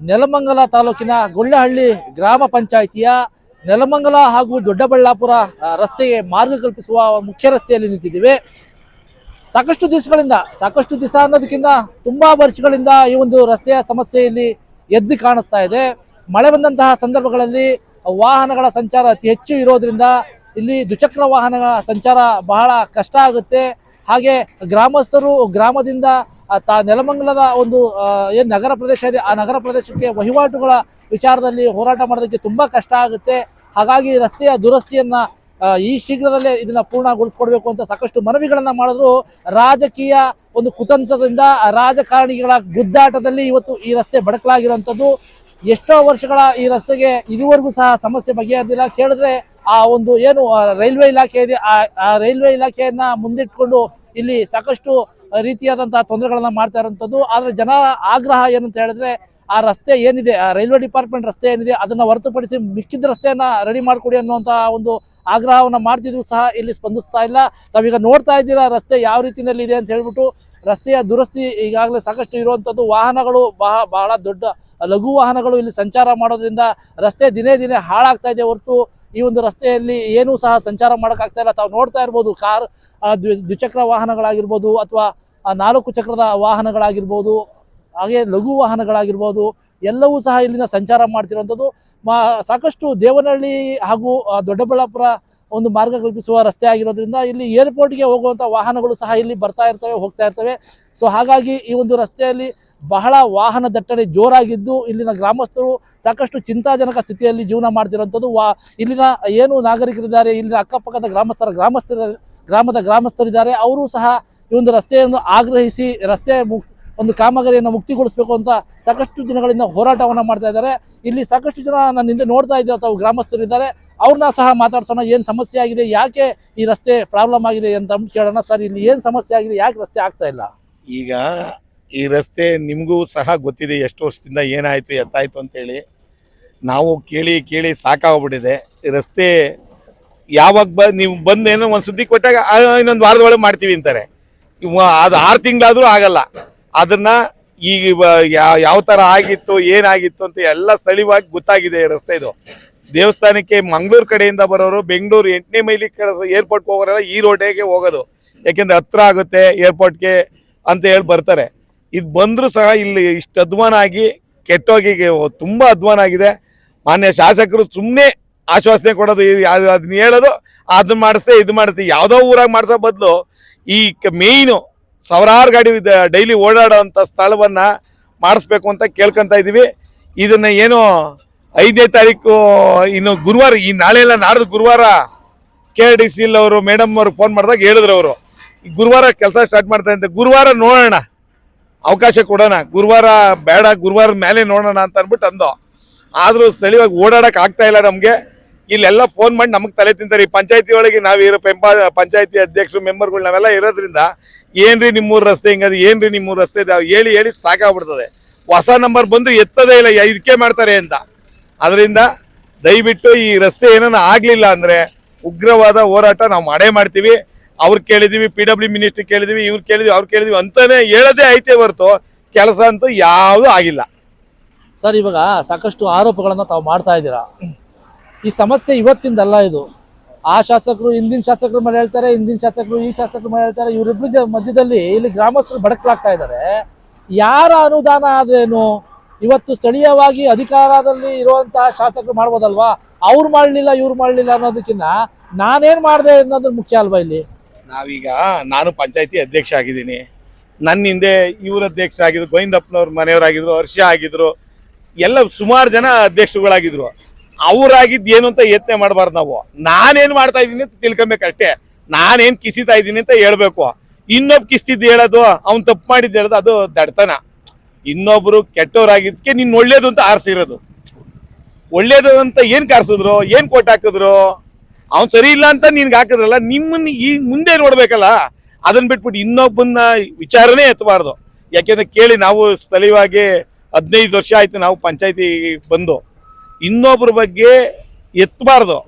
ನೆಲಮಂಗಲ ತಾಲೂಕಿನ ಗುಳ್ಳಹಳ್ಳಿ ಗ್ರಾಮ ಪಂಚಾಯಿತಿಯ ನೆಲಮಂಗಲ ಹಾಗೂ ದೊಡ್ಡಬಳ್ಳಾಪುರ ರಸ್ತೆಗೆ ಮಾರ್ಗ ಕಲ್ಪಿಸುವ ಮುಖ್ಯ ರಸ್ತೆಯಲ್ಲಿ ನಿಂತಿದ್ದೀವಿ. ಸಾಕಷ್ಟು ದಿವಸಗಳಿಂದ, ಸಾಕಷ್ಟು ದಿವಸ ಅನ್ನೋದಕ್ಕಿಂತ ತುಂಬಾ ವರ್ಷಗಳಿಂದ ಈ ಒಂದು ರಸ್ತೆಯ ಸಮಸ್ಯೆ ಇಲ್ಲಿ ಎದ್ದು ಕಾಣಿಸ್ತಾ ಇದೆ. ಮಳೆ ಬಂದಂತಹ ಸಂದರ್ಭಗಳಲ್ಲಿ ವಾಹನಗಳ ಸಂಚಾರ ಅತಿ ಹೆಚ್ಚು ಇರೋದ್ರಿಂದ ಇಲ್ಲಿ ದ್ವಿಚಕ್ರ ವಾಹನಗಳ ಸಂಚಾರ ಬಹಳ ಕಷ್ಟ ಆಗುತ್ತೆ. ಹಾಗೆ ಗ್ರಾಮಸ್ಥರು ಗ್ರಾಮದಿಂದ ತಾ ನೆಲಮಂಗಲದ ಒಂದು ಏನು ನಗರ ಪ್ರದೇಶ ಇದೆ, ಆ ನಗರ ಪ್ರದೇಶಕ್ಕೆ ವಹಿವಾಟುಗಳ ವಿಚಾರದಲ್ಲಿ ಹೋರಾಟ ಮಾಡೋದಕ್ಕೆ ತುಂಬ ಕಷ್ಟ ಆಗುತ್ತೆ. ಹಾಗಾಗಿ ರಸ್ತೆಯ ದುರಸ್ತಿಯನ್ನ ಈ ಶೀಘ್ರದಲ್ಲೇ ಇದನ್ನ ಪೂರ್ಣಗೊಳಿಸ್ಕೊಡ್ಬೇಕು ಅಂತ ಸಾಕಷ್ಟು ಮನವಿಗಳನ್ನು ಮಾಡಿದ್ರು. ರಾಜಕೀಯ ಒಂದು ಕುತಂತ್ರದಿಂದ ರಾಜಕಾರಣಿಗಳ ಗುದ್ದಾಟದಲ್ಲಿ ಇವತ್ತು ಈ ರಸ್ತೆ ಬಡಕಲಾಗಿರುವಂಥದ್ದು. ಎಷ್ಟೋ ವರ್ಷಗಳ ಈ ರಸ್ತೆಗೆ ಇದುವರೆಗೂ ಸಹ ಸಮಸ್ಯೆ ಬಗೆಹರಿದಿಲ್ಲ. ಕೇಳಿದ್ರೆ ಆ ಒಂದು ಏನು ರೈಲ್ವೆ ಇಲಾಖೆ ಇದೆ, ಆ ಆ ರೈಲ್ವೆ ಇಲಾಖೆಯನ್ನ ಮುಂದಿಟ್ಕೊಂಡು ಇಲ್ಲಿ ಸಾಕಷ್ಟು ರೀತಿಯಾದಂತಹ ತೊಂದರೆಗಳನ್ನು ಮಾಡ್ತಾ ಇರೋಂಥದ್ದು ಆದರೆ ಜನ ಆಗ್ರಹ ಏನಂತ ಹೇಳಿದ್ರೆ, ಆ ರಸ್ತೆ ಏನಿದೆ, ಆ ರೈಲ್ವೆ ಡಿಪಾರ್ಟ್ಮೆಂಟ್ ರಸ್ತೆ ಏನಿದೆ, ಅದನ್ನ ಹೊರತುಪಡಿಸಿ ಮಿಕ್ಕಿದ ರಸ್ತೆಯನ್ನ ರೆಡಿ ಮಾಡಿಕೊಡಿ ಅನ್ನುವಂತಹ ಒಂದು ಆಗ್ರಹವನ್ನ ಮಾಡ್ತಿದ್ರು ಸಹ ಇಲ್ಲಿ ಸ್ಪಂದಿಸ್ತಾ ಇಲ್ಲ. ತಾವೀಗ ನೋಡ್ತಾ ಇದ್ದೀರಾ ರಸ್ತೆ ಯಾವ ರೀತಿಯಲ್ಲಿ ಇದೆ ಅಂತ ಹೇಳ್ಬಿಟ್ಟು, ರಸ್ತೆಯ ದುರಸ್ತಿ ಈಗಾಗಲೇ ಸಾಕಷ್ಟು ಇರುವಂಥದ್ದು. ವಾಹನಗಳು ಬಹಳ ಬಹಳ ದೊಡ್ಡ ಲಘು ವಾಹನಗಳು ಇಲ್ಲಿ ಸಂಚಾರ ಮಾಡೋದ್ರಿಂದ ರಸ್ತೆ ದಿನೇ ದಿನೇ ಹಾಳಾಗ್ತಾ ಇದೆ ಹೊರತು ಈ ಒಂದು ರಸ್ತೆಯಲ್ಲಿ ಏನೂ ಸಹ ಸಂಚಾರ ಮಾಡೋಕ್ಕಾಗ್ತಾ ಇಲ್ಲ. ತಾವು ನೋಡ್ತಾ ಇರ್ಬೋದು ಕಾರ್ ದ್ವಿ- ದ್ವಿಚಕ್ರ ವಾಹನಗಳಾಗಿರ್ಬೋದು ಅಥವಾ ನಾಲ್ಕು ಚಕ್ರದ ವಾಹನಗಳಾಗಿರ್ಬೋದು, ಹಾಗೆ ಲಘು ವಾಹನಗಳಾಗಿರ್ಬೋದು, ಎಲ್ಲವೂ ಸಹ ಇಲ್ಲಿನ ಸಂಚಾರ ಮಾಡ್ತಿರುವಂಥದ್ದು. ಮಾ, ಸಾಕಷ್ಟು ದೇವನಹಳ್ಳಿ ಹಾಗೂ ದೊಡ್ಡಬಳ್ಳಾಪುರ ಒಂದು ಮಾರ್ಗ ಕಲ್ಪಿಸುವ ರಸ್ತೆ ಆಗಿರೋದ್ರಿಂದ ಇಲ್ಲಿ ಏರ್ಪೋರ್ಟ್ಗೆ ಹೋಗುವಂಥ ವಾಹನಗಳು ಸಹ ಇಲ್ಲಿ ಬರ್ತಾ ಇರ್ತವೆ, ಹೋಗ್ತಾ ಇರ್ತವೆ. ಸೊ ಹಾಗಾಗಿ ಈ ಒಂದು ರಸ್ತೆಯಲ್ಲಿ ಬಹಳ ವಾಹನ ದಟ್ಟಣೆ ಜೋರಾಗಿದ್ದು ಇಲ್ಲಿನ ಗ್ರಾಮಸ್ಥರು ಸಾಕಷ್ಟು ಚಿಂತಾಜನಕ ಸ್ಥಿತಿಯಲ್ಲಿ ಜೀವನ ಮಾಡ್ತಿರೋಂಥದ್ದು ವಾ, ಇಲ್ಲಿನ ಏನು ನಾಗರಿಕರಿದ್ದಾರೆ, ಇಲ್ಲಿನ ಅಕ್ಕಪಕ್ಕದ ಗ್ರಾಮಸ್ಥರ ಗ್ರಾಮಸ್ಥರ, ಗ್ರಾಮದ ಗ್ರಾಮಸ್ಥರಿದ್ದಾರೆ, ಅವರು ಸಹ ಈ ಒಂದು ರಸ್ತೆಯನ್ನು ಆಗ್ರಹಿಸಿ ರಸ್ತೆ ಮು ಒಂದು ಕಾಮಗಾರಿಯನ್ನು ಮುಕ್ತಿಗೊಳಿಸಬೇಕು ಅಂತ ಸಾಕಷ್ಟು ದಿನಗಳಿಂದ ಹೋರಾಟವನ್ನು ಮಾಡ್ತಾ ಇದ್ದಾರೆ. ಇಲ್ಲಿ ಸಾಕಷ್ಟು ಜನ ನನ್ನ ಹಿಂದೆ ನೋಡ್ತಾ ಇದ್ದಾರೆ, ತಾವು ಗ್ರಾಮಸ್ಥರು ಇದ್ದಾರೆ. ಅವ್ರನ್ನ ಸಹ ಮಾತಾಡ್ಸೋಣ, ಏನು ಸಮಸ್ಯೆ ಆಗಿದೆ, ಯಾಕೆ ಈ ರಸ್ತೆ ಪ್ರಾಬ್ಲಮ್ ಆಗಿದೆ ಅಂತ ಕೇಳೋಣ ಸರ್. ಇಲ್ಲಿ ಏನು ಸಮಸ್ಯೆ ಆಗಿದೆ, ಯಾಕೆ ರಸ್ತೆ ಆಗ್ತಾ ಇಲ್ಲ? ಈಗ ಈ ರಸ್ತೆ ನಿಮಗೂ ಸಹ ಗೊತ್ತಿದೆ ಎಷ್ಟು ವರ್ಷದಿಂದ ಏನಾಯಿತು, ಎತ್ತಾಯಿತು ಅಂತೇಳಿ. ನಾವು ಕೇಳಿ ಕೇಳಿ ಸಾಕಾಗ್ಬಿಟ್ಟಿದೆ. ರಸ್ತೆ ಯಾವಾಗ ಬ, ನೀವು ಬಂದೇನೋ ಒಂದು ಸುದ್ದಿ ಕೊಟ್ಟಾಗ ಇನ್ನೊಂದು ವಾರದೊಳಗೆ ಮಾಡ್ತೀವಿ ಅಂತಾರೆ. ಅದು ಆರು ತಿಂಗಳಾದರೂ ಆಗಲ್ಲ. ಅದನ್ನ ಈಗ ಯಾವ ಥರ ಆಗಿತ್ತು, ಏನಾಗಿತ್ತು ಅಂತ ಎಲ್ಲ ಸ್ಥಳೀಯವಾಗಿ ಗೊತ್ತಾಗಿದೆ ರಸ್ತೆ ಇದು. ದೇವಸ್ಥಾನಕ್ಕೆ ಮಂಗಳೂರು ಕಡೆಯಿಂದ ಬರೋರು ಬೆಂಗಳೂರು ಎಂಟನೇ ಮೈಲಿ ಏರ್ಪೋರ್ಟ್ಗೆ ಹೋಗೋರೆಲ್ಲ ಈ ರೋಡೇಗೆ ಹೋಗೋದು. ಯಾಕೆಂದ್ರೆ ಹತ್ರ ಆಗುತ್ತೆ ಏರ್ಪೋರ್ಟ್ಗೆ ಅಂತ ಹೇಳಿ ಬರ್ತಾರೆ. ಇದು ಬಂದರೂ ಸಹ ಇಲ್ಲಿ ಇಷ್ಟು ಅಧ್ವಾನ ಆಗಿ ಕೆಟ್ಟೋಗಿ ತುಂಬ ಅಧ್ವಾನ ಆಗಿದೆ ಮಾನ್ಯ ಶಾಸಕರು ಸುಮ್ಮನೆ ಆಶ್ವಾಸನೆ ಕೊಡೋದು ಅದು ಅದನ್ನ ಹೇಳೋದು, ಅದನ್ನ ಮಾಡಿಸ್ತೆ ಇದು ಮಾಡಿಸ್ತೆ ಯಾವುದೋ ಊರಾಗ ಮಾಡಿಸೋ ಬದಲು ಈ ಮೇಯ್ನು ಸಾವಿರಾರು ಗಾಡಿ ಡೈಲಿ ಓಡಾಡೋ ಅಂಥ ಸ್ಥಳವನ್ನ ಮಾಡಿಸ್ಬೇಕು ಅಂತ ಕೇಳ್ಕೊಂತ ಇದ್ದೀವಿ ಇದನ್ನ ಏನು ಐದನೇ ತಾರೀಕು, ಇನ್ನು ಗುರುವಾರ, ಈ ನಾಳೆ ಎಲ್ಲ ನಾಡ್ದು ಗುರುವಾರ ಕೆ ಆರ್ ಡಿ ಸಿ ಅವರು ಮೇಡಮ್ ಅವ್ರು ಫೋನ್ ಮಾಡಿದಾಗ ಹೇಳಿದ್ರು ಅವರು. ಗುರುವಾರ ಕೆಲಸ ಸ್ಟಾರ್ಟ್ ಮಾಡ್ತಾರೆ ಅಂತ ಗುರುವಾರ ನೋಡೋಣ. ಅವಕಾಶ ಕೊಡೋಣ. ಗುರುವಾರ ಬೇಡ, ಗುರುವಾರ ಮೇಲೆ ನೋಡೋಣ ಅಂತ ಅಂದ್ಬಿಟ್ಟು ಅಂದು ಆದರೂ ಸ್ಥಳೀಯವಾಗಿ ಆಗ್ತಾ ಇಲ್ಲ ನಮಗೆ. ಇಲ್ಲೆಲ್ಲ ಫೋನ್ ಮಾಡಿ ನಮಗೆ ತಲೆ ತಿಂತಾರೆ. ಈ ಪಂಚಾಯತಿ ಒಳಗೆ ನಾವಿರೋ ಪೆಂಪ, ಪಂಚಾಯತಿ ಅಧ್ಯಕ್ಷರು, ಮೆಂಬರ್ಗಳು ನಾವೆಲ್ಲ ಇರೋದ್ರಿಂದ ಏನ್ರಿ ನಿಮ್ಮೂರು ರಸ್ತೆ ಹಿಂಗದು ಏನ್ರಿ ನಿಮ್ಮೂರು ರಸ್ತೆ ಇದೆ? ಹೇಳಿ ಹೇಳಿ ಸಾಕಾಗ್ಬಿಡ್ತದೆ. ಹೊಸ ನಂಬರ್ ಬಂದು ಎತ್ತದೇ ಇಲ್ಲ ಇದಕ್ಕೆ ಮಾಡ್ತಾರೆ ಅಂತ. ಅದರಿಂದ ದಯವಿಟ್ಟು ಈ ರಸ್ತೆ ಏನಾನ ಆಗಲಿಲ್ಲ ಅಂದರೆ ಉಗ್ರವಾದ ಹೋರಾಟ ನಾವು ಮಾಡೇ ಮಾಡ್ತೀವಿ. ಅವ್ರು ಕೇಳಿದೀವಿ ಪಿ ಡಬ್ಲ್ಯೂ ಮಿನಿಸ್ಟ್ರಿ ಕೇಳಿದೀವಿ, ಇವ್ರು ಕೇಳಿದ್ವಿ, ಅವ್ರು ಕೇಳಿದ್ವಿ ಅಂತಾನೆ ಹೇಳೋದೇ ಐತೆ ಹೊರತು. ಕೆಲಸ ಅಂತೂ ಯಾವುದೂ ಆಗಿಲ್ಲ. ಸರ್, ಇವಾಗ ಸಾಕಷ್ಟು ಆರೋಪಗಳನ್ನು ತಾವು ಮಾಡ್ತಾ ಇದ್ದೀರಾ? ಈ ಸಮಸ್ಯೆ ಇವತ್ತಿಂದಲ್ಲ ಇದು. ಆ ಶಾಸಕರು, ಹಿಂದಿನ ಶಾಸಕರು ಮೇಲೆ ಹೇಳ್ತಾರೆ, ಹಿಂದಿನ ಶಾಸಕರು, ಈ ಶಾಸಕರು ಮೇಲೆ ಹೇಳ್ತಾರೆ, ಇವರಿಬ್ರು ಮಧ್ಯದಲ್ಲಿ ಇಲ್ಲಿ ಗ್ರಾಮಸ್ಥರು ಬಡಕಲಾಗ್ತಾ ಇದ್ದಾರೆ. ಯಾರ ಅನುದಾನ ಆದ್ರೇನು? ಇವತ್ತು ಸ್ಥಳೀಯವಾಗಿ ಅಧಿಕಾರದಲ್ಲಿ ಇರುವಂತಹ ಶಾಸಕರು ಮಾಡ್ಬೋದಲ್ವಾ? ಅವ್ರು ಮಾಡಲಿಲ್ಲ, ಇವ್ರು ಮಾಡಲಿಲ್ಲ ಅನ್ನೋದಕ್ಕಿಂತ ನಾನೇನ್ ಮಾಡಿದೆ ಅನ್ನೋದ್ರ ಮುಖ್ಯ ಅಲ್ವಾ ಇಲ್ಲಿ? ನಾವೀಗ ನಾನು ಪಂಚಾಯತಿ ಅಧ್ಯಕ್ಷ ಆಗಿದ್ದೀನಿ. ನನ್ನ ಹಿಂದೆ ಇವ್ರ ಅಧ್ಯಕ್ಷ ಆಗಿದ್ರು ಗೋವಿಂದಪ್ಪನವ್ರ ಮನೆಯವರಾಗಿದ್ರು, ಹರ್ಷ ಆಗಿದ್ರು, ಎಲ್ಲ ಸುಮಾರು ಜನ ಅಧ್ಯಕ್ಷರುಗಳಾಗಿದ್ರು. ಅವ್ರಾಗಿದ್ದು ಏನು ಅಂತ ಯತ್ನೆ ಮಾಡಬಾರ್ದು ನಾವು. ನಾನೇನು ಮಾಡ್ತಾ ಇದ್ದೀನಿ ಅಂತ ತಿಳ್ಕೊಬೇಕಷ್ಟೇ. ನಾನೇನು ಕಿಸಿತಾ ಇದ್ದೀನಿ ಅಂತ ಹೇಳ್ಬೇಕು. ಇನ್ನೊಬ್ ಕಿಸ್ತಿದ್ದು ಹೇಳೋದು, ಅವ್ನು ತಪ್ಪು ಮಾಡಿದ್ದು ಹೇಳೋದು, ಅದು ದಡ್ತನ. ಇನ್ನೊಬ್ರು ಕೆಟ್ಟವರಾಗಿದ್ದಕ್ಕೆ ನಿನ್ನ ಒಳ್ಳೇದು ಅಂತ ಆರಿಸಿರೋದು. ಒಳ್ಳೇದು ಅಂತ ಏನು ಕಾರ್ಸಿದ್ರು, ಏನು ಕೊಟ್ಟು ಹಾಕಿದ್ರು? ಅವ್ನು ಸರಿ ಇಲ್ಲ ಅಂತ ನಿನ್ಗೆ ಹಾಕಿದ್ರಲ್ಲ, ನಿಮ್ಮನ್ನ ಈ ಮುಂದೆ ನೋಡ್ಬೇಕಲ್ಲ. ಅದನ್ನ ಬಿಟ್ಬಿಟ್ಟು ಇನ್ನೊಬ್ಬನ್ನ ವಿಚಾರನೇ ಎತ್ತಬಾರ್ದು ಯಾಕೆಂದ್ರೆ ಕೇಳಿ, ನಾವು ಸ್ಥಳೀಯವಾಗಿ ಹದಿನೈದು ವರ್ಷ ಆಯ್ತು ನಾವು ಪಂಚಾಯತಿ ಬಂದು. ಇನ್ನೊಬ್ರ ಬಗ್ಗೆ ಎತ್ತಬಾರ್ದು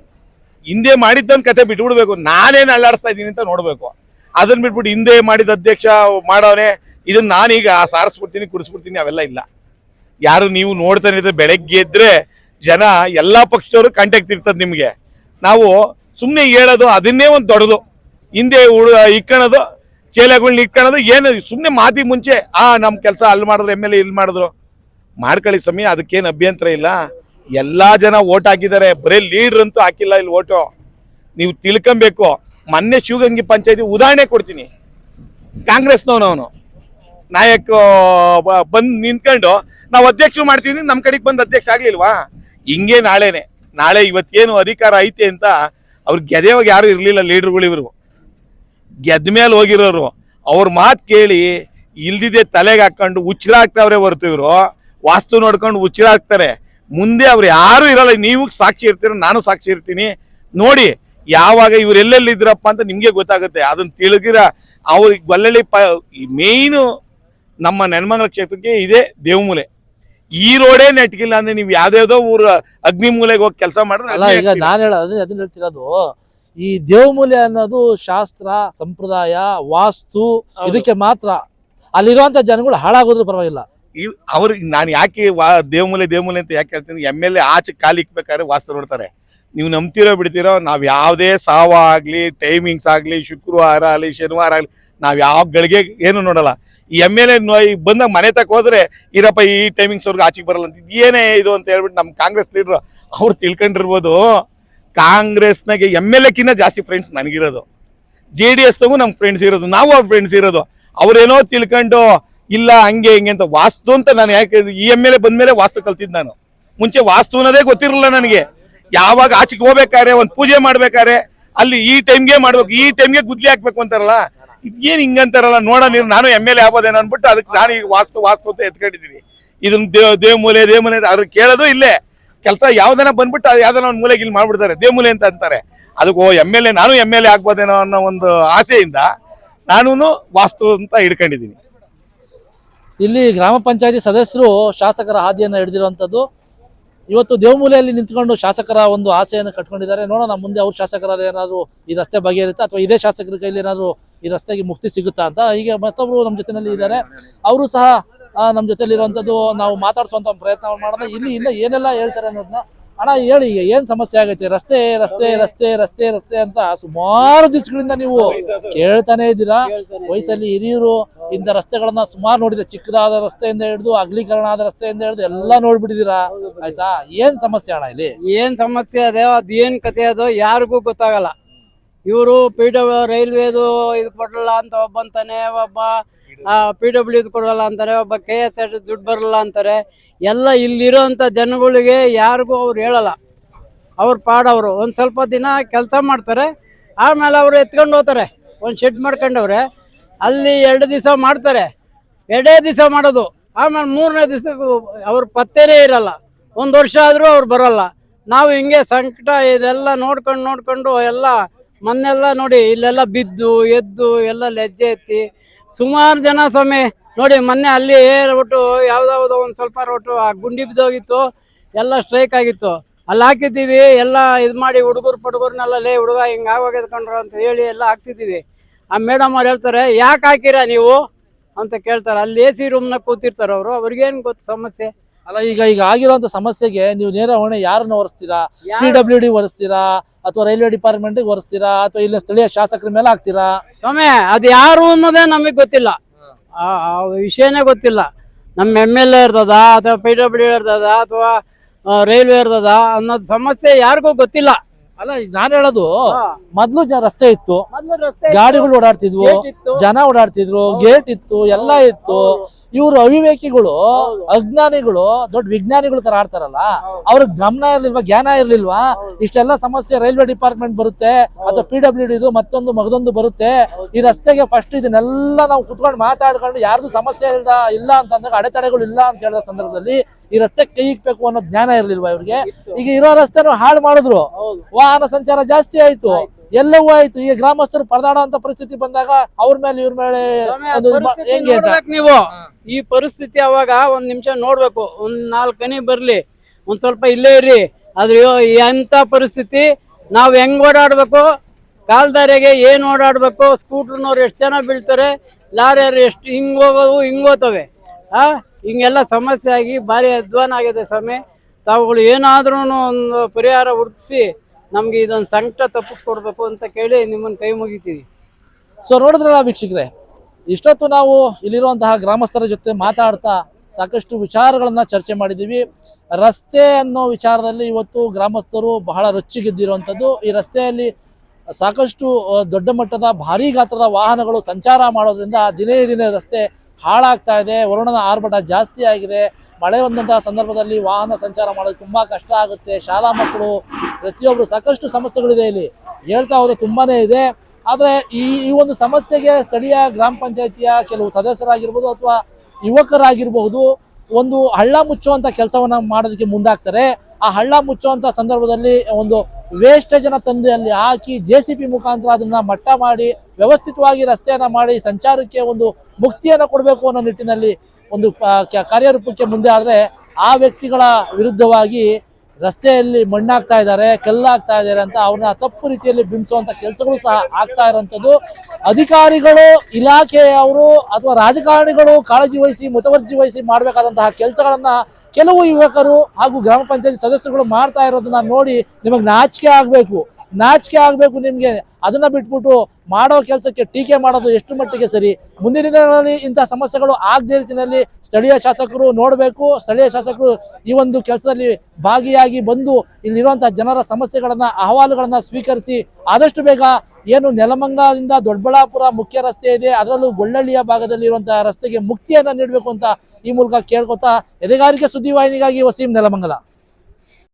ಹಿಂದೆ ಮಾಡಿದ್ದನ್ ಕತೆ ಬಿಟ್ಬಿಡ್ಬೇಕು. ನಾನೇನು ಅಲ್ಲಾಡಿಸ್ತಾ ಇದ್ದೀನಿ ಅಂತ ನೋಡಬೇಕು. ಅದನ್ನ ಬಿಟ್ಬಿಟ್ಟು ಹಿಂದೆ ಮಾಡಿದ ಅಧ್ಯಕ್ಷ ಮಾಡೋನೆ ಇದನ್ನ ನಾನೀಗ ಸಾರಿಸ್ಬಿಡ್ತೀನಿ, ಕುಡಿಸ್ಬಿಡ್ತೀನಿ, ಅವೆಲ್ಲ ಇಲ್ಲ. ಯಾರು ನೀವು ನೋಡ್ತಾನೆ ಇದ್ರೆ ಬೆಳಗ್ಗೆ ಎದ್ರೆ ಜನ ಎಲ್ಲಾ ಪಕ್ಷದವರು ಕಾಂಟ್ಯಾಕ್ಟ್ ಇರ್ತದೆ ನಿಮಗೆ. ನಾವು ಸುಮ್ಮನೆ ಹೇಳೋದು, ಅದನ್ನೇ ಒಂದು ದೊಡ್ಡದು. ಹಿಂದೆ ಉಳ ಇಕ್ಕಣದು, ಚೇಲೆಗಳ್ನ ಇಟ್ಕೊಳ್ಳೋದು ಏನು ಸುಮ್ಮನೆ ಮಾತಿ ಮುಂಚೆ, ಆ ನಮ್ಮ ಕೆಲಸ ಅಲ್ಲಿ ಮಾಡಿದ್ರು, ಎಂ ಎಲ್ ಎ ಇಲ್ಲಿ ಮಾಡಿದ್ರು. ಮಾಡ್ಕೊಳ್ಳಿ ಸಮಯ ಅದಕ್ಕೇನು ಅಭ್ಯಂತರ ಇಲ್ಲ. ಎಲ್ಲಾ ಜನ ಓಟ್ ಹಾಕಿದ್ದಾರೆ. ಬರೀ ಲೀಡ್ರ್ ಅಂತೂ ಹಾಕಿಲ್ಲ ಇಲ್ಲಿ ಓಟು ನೀವು ತಿಳ್ಕೊಬೇಕು. ಮೊನ್ನೆ ಶಿವಗಂಗಿ ಪಂಚಾಯತಿ ಉದಾಹರಣೆ ಕೊಡ್ತೀನಿ. ಕಾಂಗ್ರೆಸ್ನವನವನು ನಾಯಕ ಬಂದು ನಿಂತ್ಕೊಂಡು, ನಾವು ಅಧ್ಯಕ್ಷರು ಮಾಡ್ತೀವಿ ನಮ್ಮ ಕಡೆಗೆ ಬಂದು ಅಧ್ಯಕ್ಷ ಆಗ್ಲಿಲ್ವಾ? ಹಿಂಗೆ ನಾಳೆನೆ. ನಾಳೆ ಇವತ್ತೇನು ಅಧಿಕಾರ ಐತೆ ಅಂತ ಅವ್ರು ಗೆದೆಯವಾಗ ಯಾರು ಇರಲಿಲ್ಲ ಲೀಡರ್ಗಳು ಇವರು. ಗೆದ್ದ ಮೇಲೆ ಹೋಗಿರೋರು. ಅವ್ರ ಮಾತು ಕೇಳಿ ಇಲ್ದಿದೆ ತಲೆಗೆ ಹಾಕೊಂಡು ಹುಚ್ಚರಾಗ್ತಾವ್ರೆ ಹೊರತು ಇವರು. ವಾಸ್ತು ನೋಡ್ಕೊಂಡು ಹುಚ್ಚರಾಗ್ತಾರೆ ಮುಂದೆ ಅವ್ರು ಯಾರು ಇರಲ್ಲ ನೀವು ಸಾಕ್ಷಿ ಇರ್ತೀರ ನಾನು ಸಾಕ್ಷಿ ಇರ್ತೀನಿ. ನೋಡಿ ಯಾವಾಗ ಇವ್ರು ಎಲ್ಲೆಲ್ಲಿದ್ರಪ್ಪ ಅಂತ ನಿಮಗೆ ಗೊತ್ತಾಗುತ್ತೆ. ಅದನ್ನ ತಿಳಿದಿರ ಅವ್ರಿಗೆ ಬಲ್ಲಳ್ಳಿ ಪ ಮೇಯ್ನು ನಮ್ಮ ನೆನ್ಮಂಗಲ ಕ್ಷೇತ್ರಕ್ಕೆ ಇದೆ ದೇವಮೂಲೆ. ಈ ರೋಡೇ ನೆಟ್ಗಿಲ್ಲ ಅಂದ್ರೆ ನೀವು ಯಾವ್ದಾವ್ದೋ ಊರ ಅಗ್ನಿ ಮೂಲೆಗೆ ಹೋಗಿ ಕೆಲಸ ಮಾಡಿದ್ರೆ ಈಗ ನಾನು ಹೇಳ ಅದನ್ನ ಅದನ್ನ ಹೇಳ್ತಿರೋದು ಈ ದೇವಮೂಲೆ ಅನ್ನೋದು ಶಾಸ್ತ್ರ ಸಂಪ್ರದಾಯ ವಾಸ್ತು ಇದಕ್ಕೆ ಮಾತ್ರ ಅಲ್ಲಿರುವಂತ ಜನಗಳು ಹಾಳಾಗೋದ್ರು ಪರವಾಗಿಲ್ಲ. ಇವ್ ಅವ್ರಿಗೆ ನಾನು ಯಾಕೆ ವಾ ದೇವಮೂಲೆ ದೇವಮೂಲೆ ಅಂತ ಯಾಕೆ ಹೇಳ್ತೀನಿ? ಎಂ ಎಲ್ ಎ ಆಚೆ ಕಾಲು ಇಕ್ಬೇಕಾದ್ರೆ ವಾಸ್ತು ನೋಡ್ತಾರೆ ನೀವು ನಂಬ್ತಿರೋ ಬಿಡ್ತೀರೋ, ನಾವು ಯಾವುದೇ ಸಾವ ಆಗಲಿ ಟೈಮಿಂಗ್ಸ್ ಆಗಲಿ, ಶುಕ್ರವಾರ ಆಗಲಿ, ಶನಿವಾರ ಆಗಲಿ, ನಾವು ಯಾವ ಗಳಿಗೆ ಏನು ನೋಡಲ್ಲ. ಈ ಎಂ ಎಲ್ ಎ ಬಂದಾಗ ಮನೆ ತಕ್ಕ ಹೋದ್ರೆ, ಇರಪ್ಪ, ಈ ಟೈಮಿಂಗ್ಸ್ ಟೈಮಿಂಗ್ಸ್ವರೆಗೂ ಆಚೆಗೆ ಬರಲ್ಲ ಅಂತ ಏನೇ ಇದು ಅಂತ ಹೇಳ್ಬಿಟ್ಟು ನಮ್ಮ ಕಾಂಗ್ರೆಸ್ ಲೀಡ್ರು ಅವ್ರು ತಿಳ್ಕೊಂಡಿರ್ಬೋದು, ಕಾಂಗ್ರೆಸ್ನಾಗೆ ಎಂ ಎಲ್ ಎಕ್ಕಿಂತ ಜಾಸ್ತಿ ಫ್ರೆಂಡ್ಸ್ ನನಗಿರೋದು. ಜೆ ಡಿ ಎಸ್ನಾಗೂ ನಮ್ಮ ಫ್ರೆಂಡ್ಸ್ ಇರೋದು, ನಾವು ಅವ್ರ ಫ್ರೆಂಡ್ಸ್ ಇರೋದು. ಅವರೇನೋ ತಿಳ್ಕೊಂಡು ಇಲ್ಲ, ಹಂಗೆ, ಹಿಂಗೆ ಅಂತ. ವಾಸ್ತು ಅಂತ ನಾನು ಯಾಕೆ ಈ ಎಂ ಎಲ್ ಎ ಬಂದ್ಮೇಲೆ ವಾಸ್ತು ಕಲ್ತಿದ್ದು ನಾನು. ಮುಂಚೆ ವಾಸ್ತು ಅನ್ನೋದೇ ಗೊತ್ತಿರಲಿಲ್ಲ ನನಗೆ. ಯಾವಾಗ ಆಚೆಗೆ ಹೋಗ್ಬೇಕಾದ್ರೆ, ಒಂದು ಪೂಜೆ ಮಾಡ್ಬೇಕಾದ್ರೆ, ಅಲ್ಲಿ ಈ ಟೈಮ್ಗೆ ಮಾಡ್ಬೇಕು, ಈ ಟೈಮ್ಗೆ ಗುದ್ಲಿ ಹಾಕ್ಬೇಕು ಅಂತಾರಲ್ಲ? ಇದೇನು ಹಿಂಗಂತಾರಲ್ಲ ನೋಡ ನೀರು, ನಾನು ಎಂ ಎಲ್ ಎ ಆಗ್ಬೋದೇನೋ ಅನ್ಬಿಟ್ಟು ಅದಕ್ಕೆ ನಾನು ಈಗ ವಾಸ್ತು ವಾಸ್ತು ಅಂತ ಎತ್ಕೊಂಡಿದ್ದೀನಿ. ಇದನ್ನ ದೇವ್, ದೇವಮೂಲೆ ದೇವಮೂಲೆ ಅಂತ. ಅವ್ರು ಕೇಳೋದು ಇಲ್ಲೇ. ಕೆಲಸ ಯಾವ್ದನ ಬಂದ್ಬಿಟ್ಟು ಅದು ಯಾವ್ದನ ಒಂದು ಮೂಲೆಗೆ ಇಲ್ಲಿ ಮಾಡ್ಬಿಡ್ತಾರೆ. ದೇವಮೂಲೆ ಅಂತ ಅಂತಾರೆ. ಅದಕ್ಕೆ ಓ ಎಂ ಎಲ್ ಎ, ನಾನು ಎಂ ಎಲ್ ಎ ಆಗ್ಬೋದೇನೋ ಅನ್ನೋ ಒಂದು ಆಸೆಯಿಂದ ನಾನು ವಾಸ್ತು ಅಂತ ಹಿಡ್ಕೊಂಡಿದ್ದೀನಿ. ಇಲ್ಲಿ ಗ್ರಾಮ ಪಂಚಾಯತಿ ಸದಸ್ಯರು ಶಾಸಕರ ಹಾದಿಯನ್ನು ಹಿಡಿದಿರುವಂಥದ್ದು ಇವತ್ತು ದೇವಮೂಲೆಯಲ್ಲಿ ನಿಂತ್ಕೊಂಡು ಶಾಸಕರ ಒಂದು ಆಸೆಯನ್ನು ಕಟ್ಕೊಂಡಿದ್ದಾರೆ. ನೋಡೋಣ, ಮುಂದೆ ಅವ್ರ ಶಾಸಕರಾದ ಏನಾದರೂ ಈ ರಸ್ತೆ ಬಗೆಹರಿತಾ ಅಥವಾ ಇದೇ ಶಾಸಕರ ಕೈಲಿ ಏನಾದ್ರು ಈ ರಸ್ತೆಗೆ ಮುಕ್ತಿ ಸಿಗುತ್ತಾ ಅಂತ. ಹೀಗೆ ಮತ್ತೊಬ್ಬರು ನಮ್ಮ ಜೊತೆಯಲ್ಲಿ ಇದ್ದಾರೆ. ಅವರು ಸಹ ನಮ್ಮ ಜೊತೆಯಲ್ಲಿರುವಂಥದ್ದು ನಾವು ಮಾತಾಡಿಸುವಂಥ ಪ್ರಯತ್ನ ಮಾಡೋಣ ಇಲ್ಲಿ ಇಲ್ಲ ಏನೆಲ್ಲ ಹೇಳ್ತಾರೆ ಅನ್ನೋದನ್ನ ಅಣ್ಣ ಹೇಳಿ ಈಗ ಏನ್ ಸಮಸ್ಯೆ ಆಗೈತೆ? ರಸ್ತೆ ರಸ್ತೆ ರಸ್ತೆ. ರಸ್ತೆ ರಸ್ತೆ ಅಂತ ಸುಮಾರು ದಿವಸಗಳಿಂದ ನೀವು ಕೇಳ್ತಾನೆ ಇದ್ದೀರಾ? ವಯಸ್ಸಲ್ಲಿ ಹಿರಿಯರು ಇಂಥ ರಸ್ತೆಗಳನ್ನ ಸುಮಾರು ನೋಡಿದ್ರೆ ಚಿಕ್ಕದಾದ ರಸ್ತೆಯಿಂದ ಹಿಡಿದು ಅಗ್ಲೀಕರಣ ಆದ ರಸ್ತೆಯಿಂದ ಹಿಡಿದು ಎಲ್ಲ ನೋಡ್ಬಿಟ್ಟಿದ್ದೀರಾ? ಆಯ್ತಾ? ಏನ್ ಸಮಸ್ಯೆ ಅಣ್ಣ ಇಲ್ಲಿ? ಏನ್ ಸಮಸ್ಯೆ ಅದೇ ಅದ್ ಏನ್ ಕತೆ ಅದು? ಯಾರಿಗೂ ಗೊತ್ತಾಗಲ್ಲ. ಇವರು ಪಿ ಡಬ್ಲ್ಯೂ ರೈಲ್ವೇದು ಇದು ಕೊಡಲ್ಲ ಅಂತ ಒಬ್ಬಂತಾನೆ ಒಬ್ಬ ಪಿ ಡಬ್ಲ್ಯೂ ಕೊಡಲ್ಲ ಅಂತಾರೆ, ಒಬ್ಬ ಕೆ ಎಸ್ ಆರ್ ದುಡ್ಡು ಬರಲ್ಲ ಅಂತಾರೆ. ಎಲ್ಲ ಇಲ್ಲಿರೋಂಥ ಜನಗಳಿಗೆ ಯಾರಿಗೂ ಅವ್ರು ಹೇಳಲ್ಲ. ಅವ್ರ ಪಾಡವರು ಒಂದು ಸ್ವಲ್ಪ ದಿನ ಕೆಲಸ ಮಾಡ್ತಾರೆ, ಆಮೇಲೆ ಅವರು ಎತ್ಕೊಂಡು ಹೋಗ್ತಾರೆ. ಒಂದು ಶೆಡ್ ಮಾಡ್ಕೊಂಡವ್ರೆ. ಅಲ್ಲಿ ಎರಡು ದಿವಸ ಮಾಡ್ತಾರೆ. ಎರಡೇ ದಿವಸ ಮಾಡೋದು. ಆಮೇಲೆ ಮೂರನೇ ದಿವಸಕ್ಕೂ ಅವ್ರ ಪತ್ತೆನೇ ಇರಲ್ಲ. ಒಂದು ವರ್ಷ ಆದರೂ ಅವ್ರು ಬರಲ್ಲ. ನಾವು ಹಿಂಗೆ ಸಂಕಟ ಇದೆಲ್ಲ ನೋಡ್ಕೊಂಡು ನೋಡ್ಕೊಂಡು ಎಲ್ಲ ಮೊನ್ನೆಲ್ಲ ನೋಡಿ, ಇಲ್ಲೆಲ್ಲ ಬಿದ್ದು, ಎದ್ದು, ಎಲ್ಲ ಲಜ್ಜೆ ಎತ್ತಿ ಸುಮಾರು ಜನ ಸ್ವಾಮಿ. ನೋಡಿ, ಮೊನ್ನೆ ಅಲ್ಲಿ ಒಟ್ಟು ಯಾವ್ದಾವ್ದೋ ಒಂದು ಸ್ವಲ್ಪ ರೋಟು ಆ ಗುಂಡಿ ಬಿದ್ದೋಗಿತ್ತು, ಎಲ್ಲ ಸ್ಟ್ರೈಕ್ ಆಗಿತ್ತು. ಅಲ್ಲಿ ಹಾಕಿದ್ದೀವಿ, ಎಲ್ಲ ಇದು ಮಾಡಿ ಹುಡುಗರು ಪಡುಗರ್ನೆಲ್ಲ, ಲೇ ಹುಡುಗ, ಹಿಂಗೆ ಆಗೋಗ್ಯದ ಕಂಡ್ರು ಅಂತ ಹೇಳಿ ಎಲ್ಲ ಹಾಕ್ಸಿದ್ದೀವಿ. ಆ ಮೇಡಮ್ ಅವ್ರು ಹೇಳ್ತಾರೆ, ಯಾಕೆ ಹಾಕಿರ ನೀವು? ಅಂತ ಕೇಳ್ತಾರೆ. ಅಲ್ಲಿ ಎ ಸಿ ರೂಮ್ನಾಗ ಕೂತಿರ್ತಾರೆ ಅವರು. ಅವ್ರಿಗೇನು ಗೊತ್ತು ಸಮಸ್ಯೆ? ಅಲ್ಲ ಈಗ ಈಗ ಆಗಿರುವಂತ ಸಮಸ್ಯೆಗೆ ನೀವು ನೇರ ಹೊಣೆ ಯಾರನ್ನ ಒರೆಸ್ತೀರಾ? ಪಿ ಡಬ್ಲ್ಯೂ ಡಿ ಒರೆಸ್ತೀರಾ? ಅಥವಾ ರೈಲ್ವೆ ಡಿಪಾರ್ಟ್ಮೆಂಟ್ ಒರೆಸ್ತೀರಾ? ಅಥವಾ ಇಲ್ಲ ಸ್ಥಳೀಯ ಶಾಸಕರ ಮೇಲೆ ಹಾಕ್ತೀರಾ? ಸ್ವಾಮಿ ಅದು ಯಾರು ಅನ್ನೋದೇ ನಮಗೆ ಗೊತ್ತಿಲ್ಲ. ವಿಷಯನೇ ಗೊತ್ತಿಲ್ಲ. ನಮ್ಮ ಎಂ ಎಲ್ ಎ ಇರ್ತದ ಅಥವಾ ಪಿ ಡಬ್ಲ್ಯೂ ಇರ್ತದ ಅಥವಾ ರೈಲ್ವೆ ಇರ್ತದ ಅನ್ನೋದು ಸಮಸ್ಯೆ ಯಾರಿಗೂ ಗೊತ್ತಿಲ್ಲ. ಅಲ್ಲ ನಾನು ಹೇಳೋದು ಮೊದ್ಲು ರಸ್ತೆ ಇತ್ತು. ಗಾಡಿಗಳು ಓಡಾಡ್ತಿದ್ವು ಜನ ಓಡಾಡ್ತಿದ್ರು ಗೇಟ್ ಇತ್ತು ಎಲ್ಲ ಇತ್ತು. ಇವರು ಅವಿವೇಕಿಗಳು ಅಜ್ಞಾನಿಗಳು ದೊಡ್ಡ ವಿಜ್ಞಾನಿಗಳು ತರ ಆಡ್ತಾರಲ್ಲ ಅವ್ರಿಗೆ ಗಮನ ಇರ್ಲಿಲ್ವಾ ಜ್ಞಾನ ಇರ್ಲಿಲ್ವಾ? ಇಷ್ಟೆಲ್ಲ ಸಮಸ್ಯೆ ರೈಲ್ವೆ ಡಿಪಾರ್ಟ್ಮೆಂಟ್ ಬರುತ್ತೆ ಅಥವಾ ಪಿ ಡಬ್ಲ್ಯೂ ಡಿ ಮತ್ತೊಂದು ಮಗದೊಂದು ಬರುತ್ತೆ ಈ ರಸ್ತೆಗೆ ಫಸ್ಟ್ ಇದನ್ನೆಲ್ಲ ನಾವು ಕುತ್ಕೊಂಡು ಮಾತಾಡ್ಕೊಂಡು ಯಾರ್ದು ಸಮಸ್ಯೆ ಇಲ್ಲ ಇಲ್ಲ ಅಂತಂದಾಗ ಅಡೆತಡೆಗಳು ಇಲ್ಲ ಅಂತ ಹೇಳಿದ ಸಂದರ್ಭದಲ್ಲಿ ಈ ರಸ್ತೆ ಕೈ ಇಕ್ಬೇಕು ಅನ್ನೋ ಜ್ಞಾನ ಇರ್ಲಿಲ್ವಾ ಇವ್ರಿಗೆ? ಈಗ ಇರೋ ರಸ್ತೆನೂ ಹಾಳು ಮಾಡಿದ್ರು. ವಾಹನ ಸಂಚಾರ ಜಾಸ್ತಿ ಆಯ್ತು. ಎಲ್ಲವೂ ಆಯ್ತು. ಈಗ ಗ್ರಾಮಸ್ಥರು ಪರದಾಡುವಂತ ಪರಿಸ್ಥಿತಿ ಬಂದಾಗ ಅವ್ರ ಮೇಲೆ ಇವ್ರ ಮೇಲೆ ಹೆಂಗೆ ಅಂತ? ನೀವು. ಈ ಪರಿಸ್ಥಿತಿ ಅವಾಗ ಒಂದ್ ನಿಮಿಷ ನೋಡ್ಬೇಕು. ಒಂದ್ ನಾಲ್ಕು ಕನಿ ಬರ್ಲಿ. ಒಂದ್ ಸ್ವಲ್ಪ ಇಲ್ಲೇ ಇರಿ ಆದ್ರೆ ಎಂತ ಪರಿಸ್ಥಿತಿ ನಾವ್ ಹೆಂಗ್ ಓಡಾಡ್ಬೇಕು? ಕಾಲ್ದಾರಿಗೆ ಏನ್ ಓಡಾಡ್ಬೇಕು? ಸ್ಕೂಟರ್ನವ್ರು ಎಷ್ಟು ಜನ ಬೀಳ್ತಾರೆ? ಲಾರಿಯವ್ರು ಎಷ್ಟು ಹಿಂಗ್ ಹೋಗೋವು ಹಿಂಗ್ ಹೋಗ್ತವೆ. ಆ ಹಿಂಗೆಲ್ಲ ಸಮಸ್ಯೆ ಆಗಿ ಭಾರಿ ಅಧ್ವಾನ ಆಗಿದೆ ಸ್ವಾಮಿ. ತಾವುಗಳು ಏನಾದ್ರೂ ಒಂದು ಪರಿಹಾರ ಹುಡುಕಿಸಿ ನಮ್ಗೆ ಇದೊಂದು ಸಂಕಟ ತಪ್ಪಿಸ್ಕೊಡ್ಬೇಕು ಅಂತ ಕೇಳಿ ನಿಮ್ಮನ್ನು ಕೈ ಮುಗಿತೀವಿ. ಸೊ ನೋಡಿದ್ರಲ್ಲ ವೀಕ್ಷಕರೇ, ಇಷ್ಟೊತ್ತು ನಾವು ಇಲ್ಲಿರುವಂತಹ ಗ್ರಾಮಸ್ಥರ ಜೊತೆ ಮಾತಾಡ್ತಾ ಸಾಕಷ್ಟು ವಿಚಾರಗಳನ್ನು ಚರ್ಚೆ ಮಾಡಿದ್ದೀವಿ. ರಸ್ತೆ ಅನ್ನೋ ವಿಚಾರದಲ್ಲಿ ಇವತ್ತು ಗ್ರಾಮಸ್ಥರು ಬಹಳ ರೊಚ್ಚಿಗೆದ್ದಿರುವಂಥದ್ದು. ಈ ರಸ್ತೆಯಲ್ಲಿ ಸಾಕಷ್ಟು ದೊಡ್ಡ ಮಟ್ಟದ ಭಾರೀ ಗಾತ್ರದ ವಾಹನಗಳು ಸಂಚಾರ ಮಾಡೋದ್ರಿಂದ ದಿನೇ ದಿನೇ ರಸ್ತೆ ಹಾಳಾಗ್ತಾ ಇದೆ, ವರುಣನ ಆರ್ಭಟ ಜಾಸ್ತಿ ಆಗಿದೆ. ಮಳೆ ಬಂದಂತಹ ಸಂದರ್ಭದಲ್ಲಿ ವಾಹನ ಸಂಚಾರ ಮಾಡೋದು ತುಂಬಾ ಕಷ್ಟ ಆಗುತ್ತೆ. ಶಾಲಾ ಮಕ್ಕಳು ಪ್ರತಿಯೊಬ್ಬರು ಸಾಕಷ್ಟು ಸಮಸ್ಯೆಗಳಿದೆ ಇಲ್ಲಿ. ಹೇಳ್ತಾ ಹೋದ್ರೆ ತುಂಬಾನೇ ಇದೆ. ಆದರೆ ಈ ಈ ಒಂದು ಸಮಸ್ಯೆಗೆ ಸ್ಥಳೀಯ ಗ್ರಾಮ ಪಂಚಾಯತಿಯ ಕೆಲವು ಸದಸ್ಯರಾಗಿರ್ಬೋದು ಅಥವಾ ಯುವಕರಾಗಿರ್ಬಹುದು ಒಂದು ಹಳ್ಳ ಮುಚ್ಚುವಂತ ಕೆಲಸವನ್ನ ಮಾಡೋದಕ್ಕೆ ಮುಂದಾಗ್ತಾರೆ. ಆ ಹಳ್ಳ ಮುಚ್ಚುವಂತ ಸಂದರ್ಭದಲ್ಲಿ ಒಂದು ವೇಸ್ಟೇಜ್ ಅನ್ನ ತಂದು ಅಲ್ಲಿ ಹಾಕಿ ಜೆ ಸಿ ಪಿ ಮುಖಾಂತರ ಅದನ್ನ ಮಟ್ಟ ಮಾಡಿ ವ್ಯವಸ್ಥಿತವಾಗಿ ರಸ್ತೆಯನ್ನು ಮಾಡಿ ಸಂಚಾರಕ್ಕೆ ಒಂದು ಮುಕ್ತಿಯನ್ನ ಕೊಡಬೇಕು ಅನ್ನೋ ನಿಟ್ಟಿನಲ್ಲಿ ಒಂದು ಕಾರ್ಯರೂಪಕ್ಕೆ ಮುಂದೆ ಆದರೆ ಆ ವ್ಯಕ್ತಿಗಳ ವಿರುದ್ಧವಾಗಿ ರಸ್ತೆಯಲ್ಲಿ ಮಣ್ಣಾಗ್ತಾ ಇದ್ದಾರೆ, ಕಲ್ಲಾಗ್ತಾ ಇದ್ದಾರೆ ಅಂತ ಅವ್ರನ್ನ ತಪ್ಪು ರೀತಿಯಲ್ಲಿ ಬಿಂಬಿಸುವಂತ ಕೆಲಸಗಳು ಸಹ ಆಗ್ತಾ ಇರುವಂತದ್ದು ಅಧಿಕಾರಿಗಳು ಇಲಾಖೆಯವರು ಅಥವಾ ರಾಜಕಾರಣಿಗಳು ಕಾಳಜಿ ವಹಿಸಿ, ಮುತುವರ್ಜಿ ವಹಿಸಿ ಮಾಡಬೇಕಾದಂತಹ ಕೆಲಸಗಳನ್ನು ಕೆಲವು ಯುವಕರು ಹಾಗೂ ಗ್ರಾಮ ಪಂಚಾಯತ್ ಸದಸ್ಯರುಗಳು ಮಾಡ್ತಾ ಇರೋದನ್ನ ನೋಡಿ ನಿಮಗೆ ನಾಚಿಕೆ ಆಗ್ಬೇಕು. ನಾಚಿಕೆ ಆಗ್ಬೇಕು ನಿಮ್ಗೆ. ಅದನ್ನ ಬಿಟ್ಬಿಟ್ಟು ಮಾಡೋ ಕೆಲಸಕ್ಕೆ ಟೀಕೆ ಮಾಡೋದು ಎಷ್ಟು ಮಟ್ಟಿಗೆ ಸರಿ? ಮುಂದಿನ ದಿನಗಳಲ್ಲಿ ಇಂತಹ ಸಮಸ್ಯೆಗಳು ಆಗದೇ ರೀತಿಯಲ್ಲಿ ಸ್ಥಳೀಯ ಶಾಸಕರು ನೋಡಬೇಕು. ಸ್ಥಳೀಯ ಶಾಸಕರು ಈ ಒಂದು ಕೆಲಸದಲ್ಲಿ ಭಾಗಿಯಾಗಿ ಬಂದು ಇಲ್ಲಿರುವಂತಹ ಜನರ ಸಮಸ್ಯೆಗಳನ್ನ, ಅಹವಾಲುಗಳನ್ನ ಸ್ವೀಕರಿಸಿ ಆದಷ್ಟು ಬೇಗ ಏನು ನೆಲಮಂಗಲದಿಂದ ದೊಡ್ಡಬಳ್ಳಾಪುರ ಮುಖ್ಯ ರಸ್ತೆ ಇದೆ, ಅದರಲ್ಲೂ ಗೊಳ್ಳಳ್ಳಿಯ ಭಾಗದಲ್ಲಿ ಇರುವಂತಹ ರಸ್ತೆಗೆ ಮುಕ್ತಿಯನ್ನ ನೀಡಬೇಕು ಅಂತ ಈ ಮೂಲಕ ಕೇಳ್ಕೊತಾ ಎದೆಗಾರಿಕೆ ಸುದ್ದಿವಾಹಿನಿಗಾಗಿ ವಸೀಂ ನೆಲಮಂಗಲ.